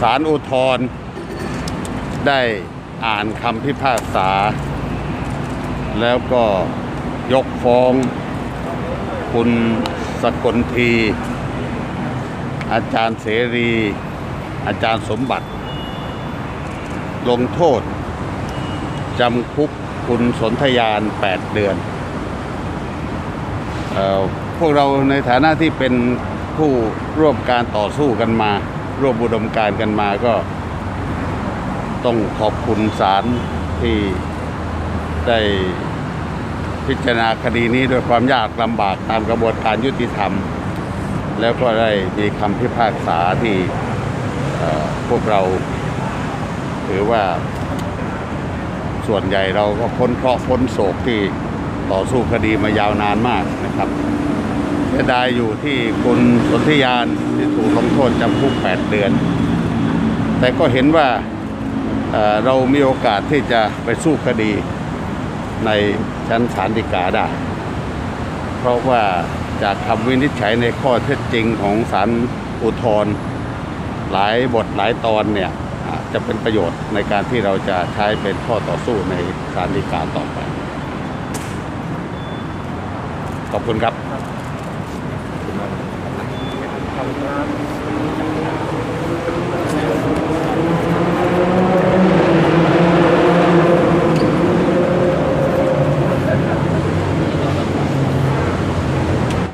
ศาลอุทธรณ์ได้อ่านคำพิพากษา แล้วก็ยกฟ้อง คุณสกลที อาจารย์เสรี อาจารย์สมบัติ ลงโทษ จำคุกคุณสนธยาน 8 เดือนออพวกเราในฐานะที่เป็นผู้ร่วมการต่อสู้กันมา ร่วมบุดมการกันมาก็ต้องขอบคุณศาลที่ได้พิจารณาคดีนี้ด้วยความยากลำบากตามกระบวนการยุติธรรม แล้วก็ได้มีคำพิพากษาที่พวกเราถือว่าส่วนใหญ่เราก็พ้นเคราะห์พ้นโศกที่ต่อสู้คดีมายาวนานมากนะครับ สียดายอยู่ที่คุณสนธิยานที่ถูกลงโทษจำคุก 8 เดือน แต่ก็เห็นว่าเเรามีโอกาสที่จะไปสู้คดีในชั้นศาลฎีกาได้ เพราะว่าจากคำวินิจฉัยในข้อเท็จจริงของศาลอุทธรณ์หลายบทหลายตอนเนี่ยจะเป็นประโยชน์ในการที่เราจะใช้เป็นข้อต่อสู้ในศาลฎีกาต่อไป ขอบคุณครับ Thank you.